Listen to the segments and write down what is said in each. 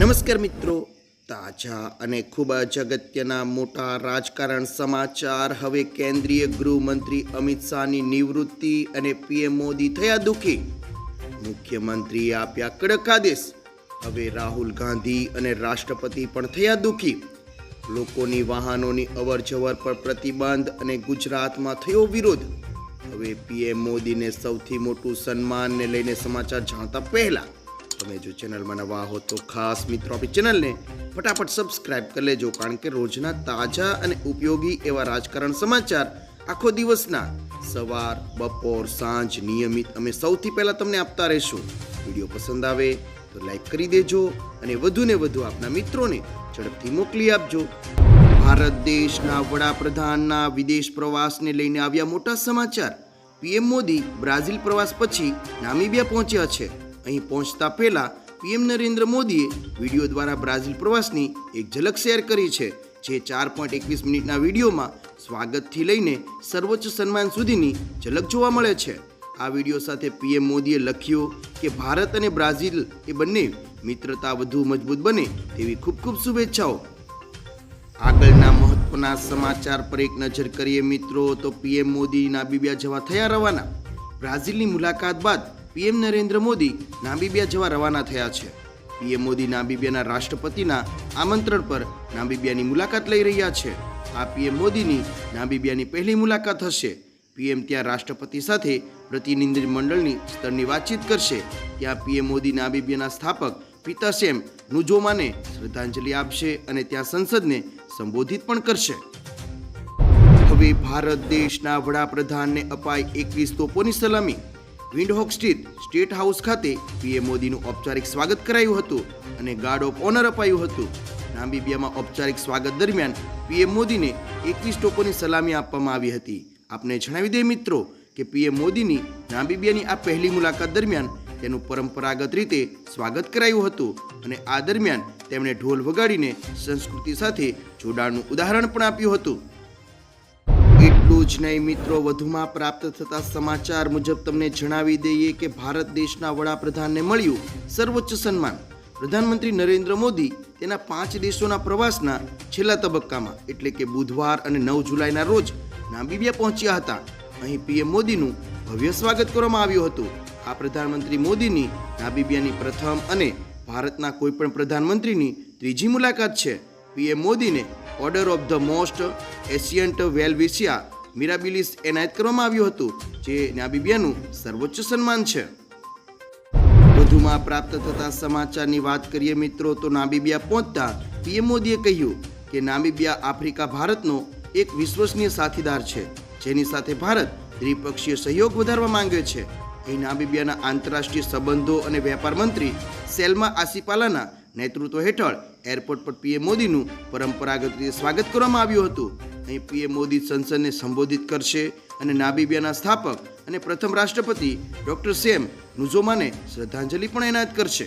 નમસ્કાર મિત્રો. તાજા અને ખૂબ જ અગત્યના મોટા રાજકારણ સમાચાર. હવે કેન્દ્રીય ગૃહમંત્રી અમિત શાહની નિવૃત્તિ અને પીએમ મોદી થયા દુઃખી. મુખ્યમંત્રીએ આપ્યા કડક આદેશ. હવે રાહુલ ગાંધી અને રાષ્ટ્રપતિ પણ થયા દુઃખી. લોકોની વાહનોની અવરજવર પર પ્રતિબંધ અને ગુજરાતમાં થયો વિરોધ. હવે પીએમ મોદીને સૌથી મોટું સન્માનને લઈને સમાચાર જાણતા પહેલા તમે જો ચેનલમાં નવા હો તો ખાસ મિત્રો આપણી ચેનલને ફટાફટ સબસ્ક્રાઇબ કરી લેજો, કારણ કે રોજના તાજા અને ઉપયોગી એવા રાજકારણ સમાચાર આખો દિવસના સવાર, બપોર, સાંજ નિયમિત અમે સૌથી પહેલાં તમને આપતા રહીશું. વીડિયો પસંદ આવે તો લાઈક કરી દેજો અને વધુને વધુ આપના મિત્રોને ઝડપથી મોકલી આપજો. ભારત દેશના વડાપ્રધાનના વિદેશ પ્રવાસને લઈને આવ્યા મોટા સમાચાર. પીએમ મોદી બ્રાઝિલ પ્રવાસ પછી નામીબિયા પહોંચ્યા છે. અહીં પહોંચતા પહેલા પીએમ નરેન્દ્ર મોદીએ વીડિયો દ્વારા બ્રાઝિલ પ્રવાસની એક ઝલક શેર કરી છે, જે ચાર પોઈન્ટ એકવીસ મિનિટના વિડીયોમાં સ્વાગતથી લઈને સર્વોચ્ચ સન્માન સુધીની ઝલક જોવા મળે છે. આ વીડિયો સાથે પીએમ મોદીએ લખ્યું કે ભારત અને બ્રાઝિલ એ બંને મિત્રતા વધુ મજબૂત બને તેવી ખૂબ ખૂબ શુભેચ્છાઓ. આગળના મહત્વના સમાચાર પર એક નજર કરીએ મિત્રો, તો પીએમ મોદી નાબીબિયા જવા થયા રવાના. બ્રાઝિલની મુલાકાત બાદ પીએમ નરેન્દ્ર મોદી નાબીબિયા જવા રવાના થયા છે. પીએમ મોદી નાબીબિયાના રાષ્ટ્રપતિના આમંત્રણ પર નાબીબિયાની મુલાકાત લઈ રહ્યા છે. આ પીએમ મોદીની નાબીબિયાની પહેલી મુલાકાત હશે. પીએમ ત્યાં રાષ્ટ્રપતિ સાથે પ્રતિનિધિ મંડળની સ્તરની વાતચીત કરશે. ત્યાં પીએમ મોદી નાબીબિયાના સ્થાપક પિતાસેમ નુજોમાને શ્રદ્ધાંજલિ આપશે અને ત્યાં સંસદને સંબોધિત પણ કરશે. હવે ભારત દેશના વડાપ્રધાનને અપાઈ એકવીસ તોપોની સલામી. વિન્ડહોક સ્થિત સ્ટેટ હાઉસ ખાતે પીએમ મોદીનું ઔપચારિક સ્વાગત કરાયું હતું અને ગાર્ડ ઓફ ઓનર અપાયું હતું. નામીબિયામાં ઔપચારિક સ્વાગત દરમિયાન પીએમ મોદીને એકવીસ ટોપોની સલામી આપવામાં આવી હતી. આપને જણાવી દઈએ મિત્રો કે પીએમ મોદીની નામીબિયાની આ પહેલી મુલાકાત દરમિયાન તેનું પરંપરાગત રીતે સ્વાગત કરાયું હતું અને આ દરમિયાન તેમણે ઢોલ વગાડીને સંસ્કૃતિ સાથે જોડાણનું ઉદાહરણ પણ આપ્યું હતું. એટલું જ નહીં મિત્રો, વધુમાં પ્રાપ્ત થતા સમાચાર મુજબ તમને જણાવી દઈએ કે ભારત દેશના વડાપ્રધાનને મળ્યું સર્વોચ્ચ સન્માન. પ્રધાનમંત્રી નરેન્દ્ર મોદી તેના પાંચ દેશોના પ્રવાસના છેલ્લા તબક્કામાં, એટલે કે બુધવાર અને નવ જુલાઈના રોજ નામિબિયા પહોંચ્યા હતા. અહીં પીએમ મોદીનું ભવ્ય સ્વાગત કરવામાં આવ્યું હતું. આ પ્રધાનમંત્રી મોદીની નામીબિયાની પ્રથમ અને ભારતના કોઈપણ પ્રધાનમંત્રીની ત્રીજી મુલાકાત છે. પીએમ મોદીને order of the most ancient Welwitschia Mirabilis એનાયત કરવામાં આવ્યું હતું, જે નાબીબિયાનું સર્વોચ્ચ સન્માન છે. વધુમાં પ્રાપ્ત થતા સમાચારની વાત કરીએ મિત્રો, તો નાબીબિયા પહોંચતા પીએમ મોદીએ કહ્યું કે નાબીબિયા આફ્રિકા ભારતનો એક વિશ્વસનીય સાથીદાર છે, જેની સાથે ભારત દ્વિપક્ષીય સહયોગ વધારવા માંગે છે. અહીં નાબીબિયાના આંતરરાષ્ટ્રીય સંબંધો અને વેપાર મંત્રી સેલ્મા આસિપાલાના નેતૃત્વ હેઠળ એરપોર્ટ પર પીએમ મોદીનું પરંપરાગત રીતે સ્વાગત કરવામાં આવ્યું હતું. અહીં પીએમ મોદી સંસદને સંબોધિત કરશે અને નાબીબિયાના સ્થાપક અને પ્રથમ રાષ્ટ્રપતિ ડોક્ટર સેમ નુઝોમાને શ્રદ્ધાંજલિ પણ એનાયત કરશે.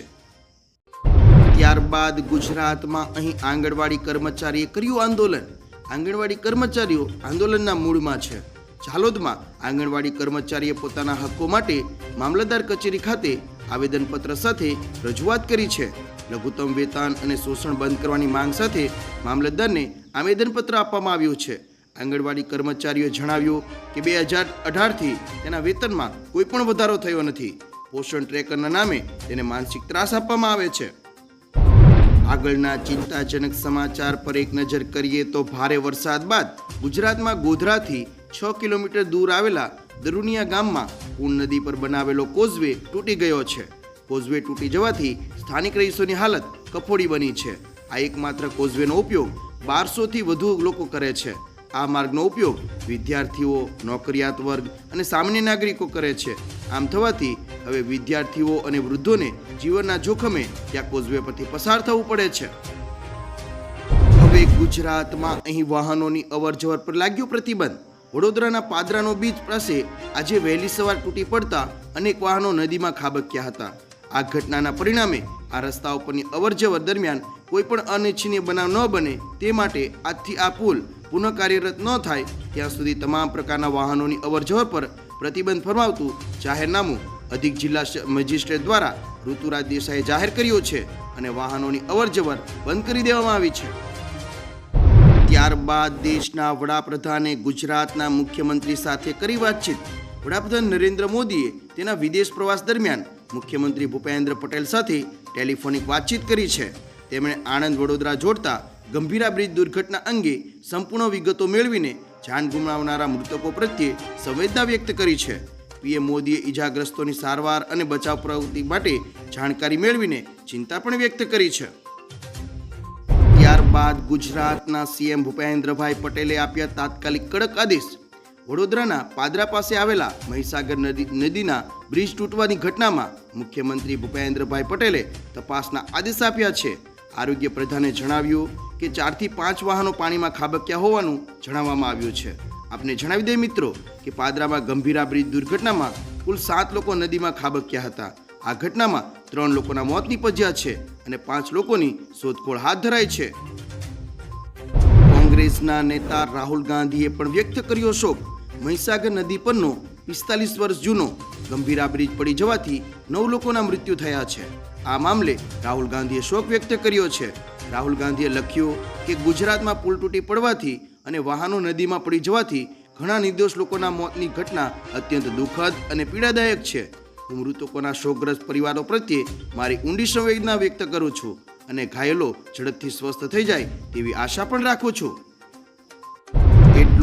ત્યારબાદ ગુજરાતમાં અહીં આંગણવાડી કર્મચારીએ કર્યું આંદોલન. આંગણવાડી કર્મચારીઓ આંદોલનના મૂળમાં છે. ઝાલોદમાં આંગણવાડી કર્મચારીએ પોતાના હક્કો માટે મામલતદાર કચેરી ખાતે આવેદનપત્ર સાથે રજૂઆત કરી છે. લઘુત્તમ વેતન અને શોષણ બંધ કરવાની માંગ સાથે મામલતદારને આવેદનપત્ર આપવામાં આવ્યું છે. આંગણવાડી કર્મચારીઓએ જણાવ્યું કે બે હજાર અઢારથી તેના વેતનમાં કોઈ પણ વધારો થયો નથી. પોષણ ટ્રેકરના નામે તેને માનસિક ત્રાસ આપવામાં આવે છે. આગળના ચિંતાજનક સમાચાર પર એક નજર કરીએ તો ભારે વરસાદ બાદ ગુજરાતમાં ગોધરાથી છ કિલોમીટર દૂર આવેલા દરુનિયા ગામમાં પૂર્ણ નદી પર બનાવેલો કોઝવે તૂટી ગયો છે. કોઝવે તૂટી જવાથી સ્થાનિક રહીશોની હાલત કફોડી બની છે. આ એકમાત્ર કોઝવેનો ઉપયોગ બારસોથી વધુ લોકો કરે છે. આ માર્ગનો ઉપયોગ વિદ્યાર્થીઓ, નોકરિયાત વર્ગ અને સામાન્ય નાગરિકો કરે છે. આમ થવાથી હવે વિદ્યાર્થીઓ અને વૃદ્ધોને જીવનના જોખમે ત્યાં કોઝવે પરથી પસાર થવું પડે છે. હવે ગુજરાતમાં અહીં વાહનોની અવરજવર પર લાગ્યો પ્રતિબંધ. વડોદરાના પાદરાનો બીચ પાસે આજે વહેલી સવાર તૂટી પડતા અનેક વાહનો નદીમાં ખાબક્યા હતા. આ ઘટનાના પરિણામે આ રસ્તા ઉપરની અવરજવર દરમિયાન કોઈ પણ અનિચ્છનીય બનાવ ન બને તે માટે આજથી આ પુલ પુનઃ કાર્યરત ન થાય ત્યાં સુધી તમામ પ્રકારના વાહનોની અવરજવર પર પ્રતિબંધ ફરમાવતું જાહેરનામું અધિક જિલ્લા મેજિસ્ટ્રેટ દ્વારા ઋતુરાજ દેસાઈએ જાહેર કર્યું છે અને વાહનોની અવરજવર બંધ કરી દેવામાં આવી છે. ત્યારબાદ દેશના વડાપ્રધાને ગુજરાતના મુખ્યમંત્રી સાથે કરી વાતચીત. વડાપ્રધાન નરેન્દ્ર મોદીએ તેના વિદેશ પ્રવાસ દરમિયાન મુખ્યમંત્રી ભૂપેન્દ્ર પટેલ સાથે ટેલિફોનિક વાતચીત કરી છે. તેમણે આણંદ વડોદરા જોડતા ગંભીરા બ્રિજ દુર્ઘટના અંગે સંપૂર્ણ વિગતો મેળવીને જાન ગુમાવનારા મૃતકો પ્રત્યે સંવેદના વ્યક્ત કરી છે. પીએમ મોદીએ ઈજાગ્રસ્તોની સારવાર અને બચાવ પ્રવૃત્તિ માટે જાણકારી મેળવીને ચિંતા પણ વ્યક્ત કરી છે. ત્યારબાદ ગુજરાતના સીએમ ભૂપેન્દ્રભાઈ પટેલે આપ્યા તાત્કાલિક કડક આદેશ વડોદરાના પાદરા પાસે આવેલા મહીસાગર નદી નદીના બ્રિજ તૂટવાની ઘટનામાં મુખ્યમંત્રી ભૂપેન્દ્રભાઈ પટેલે તપાસના આદેશ આપ્યા છે. આરોગ્ય પ્રધાને જણાવ્યું કે ચારથી પાંચ વાહનો પાણીમાં ખાબક્યા હોવાનું જણાવવામાં આવ્યું છે. આપને જણાવી દઈએ મિત્રો કે પાદરામાં ગંભીરા બ્રિજ દુર્ઘટનામાં કુલ સાત લોકો નદીમાં ખાબક્યા હતા. આ ઘટનામાં ત્રણ લોકોના મોત નીપજ્યા છે અને પાંચ લોકોની શોધખોળ હાથ ધરાઈ છે. કોંગ્રેસના નેતા રાહુલ ગાંધીએ પણ વ્યક્ત કર્યો શોક. મહીસાગર નદી પરનો પિસ્તાલીસ વર્ષ જૂનો ગંભીરા બ્રિજ પડી જવાથી નવ લોકોના મૃત્યુ થયા છે. આ મામલે રાહુલ ગાંધીએ શોક વ્યક્ત કર્યો છે. રાહુલ ગાંધીએ લખ્યું કે ગુજરાતમાં પુલ તૂટી પડવાથી અને વાહનો નદીમાં પડી જવાથી ઘણા નિર્દોષ લોકોના મોતની ઘટના અત્યંત દુઃખદ અને પીડાદાયક છે. હું મૃતકોના શોકગ્રસ્ત પરિવારો પ્રત્યે મારી ઊંડી સંવેદના વ્યક્ત કરું છું અને ઘાયલો ઝડપથી સ્વસ્થ થઈ જાય તેવી આશા પણ રાખું છું.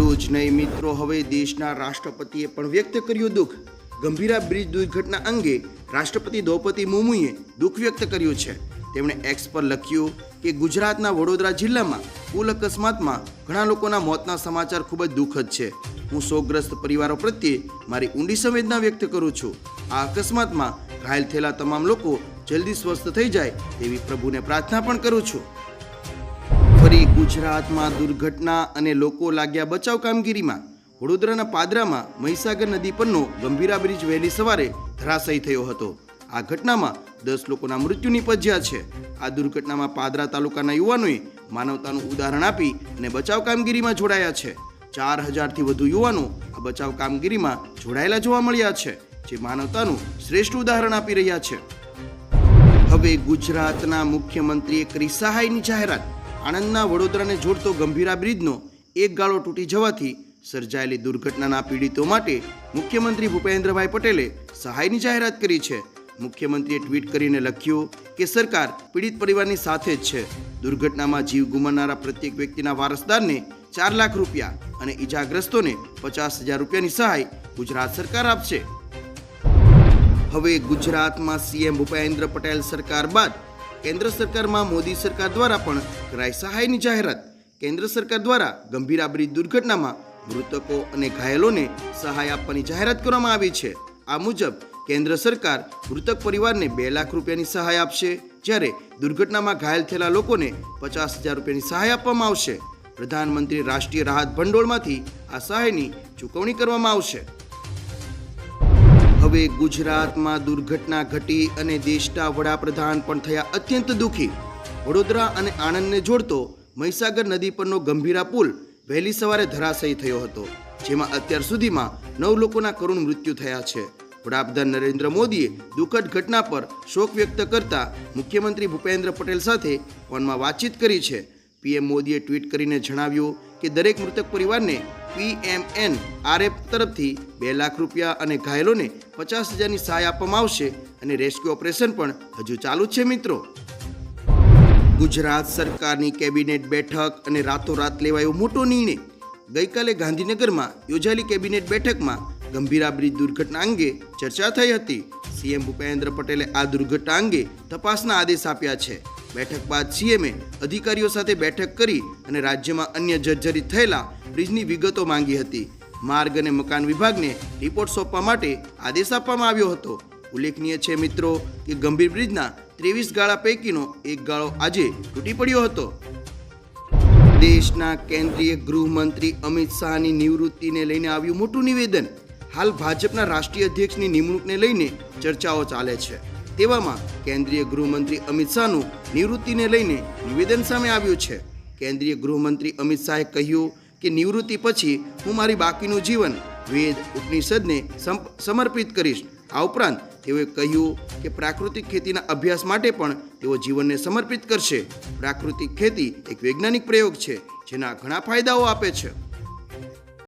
એટલું જ નહીં મિત્રો. હવે દેશના રાષ્ટ્રપતિએ પણ વ્યક્ત કર્યું દુઃખ. ગંભીરા બ્રિજ દુર્ઘટના અંગે રાષ્ટ્રપતિ દ્રૌપદી મુર્મુએ દુઃખ વ્યક્ત કર્યું છે. તેમણે એક્સ પર લખ્યું કે ગુજરાતના વડોદરા જિલ્લામાં પુલ અકસ્માતમાં ઘણા લોકોના મોતના સમાચાર ખૂબ જ દુઃખદ છે. હું શોકગ્રસ્ત પરિવારો પ્રત્યે મારી ઊંડી સંવેદના વ્યક્ત કરું છું. આ અકસ્માતમાં ઘાયલ થયેલા તમામ લોકો જલ્દી સ્વસ્થ થઈ જાય તેવી પ્રભુને પ્રાર્થના પણ કરું છું. ફરી ગુજરાતમાં દુર્ઘટના અને લોકો લાગ્યા બચાવ કામગીરીમાં. વડોદરાના પાદરામાં મહીસાગર નદી પરનો ગંભીરા બ્રિજ વહેલી સવારે ધરાશયી થયો હતો. આ ઘટનામાં દસ લોકોના મૃત્યુ નિપજ્યા છે. આ દુર્ઘટનામાં પાદરા તાલુકાના યુવાનોએ માનવતાનું ઉદાહરણ આપી અને બચાવ કામગીરીમાં જોડાયા છે. ચાર હજારથી વધુ યુવાનો આ બચાવ કામગીરીમાં જોડાયેલા જોવા મળ્યા છે, જે માનવતાનું શ્રેષ્ઠ ઉદાહરણ આપી રહ્યા છે. હવે ગુજરાતના મુખ્યમંત્રીએ કરી સહાયની જાહેરાત. આણંદના વડોદરાને જોડતો ગંભીરા બ્રિજનો એક ગાળો તૂટી જવાથી સર્જાયેલી દુર્ઘટનાના પીડિતો માટે મુખ્યમંત્રી ભૂપેન્દ્રભાઈ પટેલે સહાયની જાહેરાત કરી છે. મુખ્યમંત્રીએ ટ્વીટ કરીને લખ્યું કે સરકાર પીડિત પરિવારની સાથે જ છે. દુર્ઘટનામાં જીવ ગુમાવનારા પ્રત્યેક વ્યક્તિના વારસદારને ચાર લાખ રૂપિયા અને ઈજાગ્રસ્તોને પચાસ હજાર રૂપિયાની સહાય ગુજરાત સરકાર આપશે. હવે ગુજરાતમાં સીએમ ભૂપેન્દ્ર પટેલ સરકાર બાદ કેન્દ્ર સરકારમાં મોદી સરકાર દ્વારા પણ કરાઈ સહાયની જાહેરાત. કેન્દ્ર સરકાર દ્વારા ગંભીર આબરી દુર્ઘટનામાં મૃતકો અને ઘાયલોને સહાય આપવાની જાહેરાત કરવામાં આવી છે. આ મુજબ કેન્દ્ર સરકાર મૃતક પરિવારને બે લાખ રૂપિયાની સહાય આપશે, જ્યારે દુર્ઘટનામાં ઘાયલ થયેલા લોકોને પચાસ હજાર રૂપિયાની સહાય આપવામાં આવશે. પ્રધાનમંત્રી રાષ્ટ્રીય રાહત ભંડોળમાંથી આ સહાયની ચૂકવણી કરવામાં આવશે. હવે ગુજરાતમાં દુર્ઘટના ઘટી અને દેશના વડાપ્રધાન પણ થયા અત્યંત દુઃખી. વડોદરા અને આણંદને જોડતો મહીસાગર નદી પરનો ગંભીરા પુલ વહેલી સવારે ધરાશયી થયો હતો, જેમાં અત્યાર સુધીમાં નવ લોકોના કરુણ મૃત્યુ થયા છે. વડાપ્રધાન નરેન્દ્ર મોદીએ દુઃખદ ઘટના પર શોક વ્યક્ત કરતા મુખ્યમંત્રી ભૂપેન્દ્ર પટેલ સાથે ફોનમાં વાતચીત કરી છે. પીએમ મોદીએ ટ્વીટ કરીને જણાવ્યું કે દરેક મૃતક પરિવારને પીએમએન આરએફ તરફથી બે લાખ રૂપિયા અને ઘાયલોને પચાસ હજારની સહાય આપવામાં આવશે અને રેસ્ક્યુ ઓપરેશન પણ હજુ ચાલુ છે, મિત્રો. ગુજરાત સરકારની કેબિનેટ બેઠક અને રાતોરાત લેવાયો મોટો નિર્ણય. ગઈકાલે ગાંધીનગરમાં યોજાયેલી કેબિનેટ બેઠકમાં ગંભીરા બ્રિજ દુર્ઘટના અંગે ચર્ચા થઈ હતી. સીએમ ભૂપેન્દ્ર પટેલે આ દુર્ઘટના અંગે તપાસના આદેશ આપ્યા છે. બેઠક બાદ સીએમએ અધિકારીઓ સાથે બેઠક કરી અને રાજ્યમાં અન્ય જર્જરિત થયેલા બ્રિજની વિગતો માંગી હતી. માર્ગ અને મકાન વિભાગને રિપોર્ટ સોંપવા માટે આદેશ આપવામાં આવ્યો હતો. ઉલ્લેખનીય છે મિત્રો કે ગંભીર બ્રિજના ત્રેવીસ ગાળા પૈકીનો એક ગાળો આજે તૂટી પડ્યો હતો. દેશના કેન્દ્રીય ગૃહમંત્રી અમિત શાહની નિવૃત્તિને લઈને આવ્યું મોટું નિવેદન. હાલ ભાજપના રાષ્ટ્રીય અધ્યક્ષની નિમણૂકને લઈને ચર્ચાઓ ચાલે છે. તેવામાં કેન્દ્રીય ગૃહમંત્રી અમિત શાહનું નિવૃત્તિને લઈને નિવેદન સામે આવ્યું છે. કેન્દ્રીય ગૃહમંત્રી અમિત શાહે કહ્યું કે નિવૃત્તિ પછી હું મારી બાકીનું જીવન વેદ, ઉપનિષદને સમ- સમર્પિત કરીશ. આ ઉપરાંત તેઓએ કહ્યું કે પ્રાકૃતિક ખેતીના અભ્યાસ માટે પણ તેઓ જીવનને સમર્પિત કરશે. પ્રાકૃતિક ખેતી એક વૈજ્ઞાનિક પ્રયોગ છે, જેના ઘણા ફાયદાઓ આપે છે.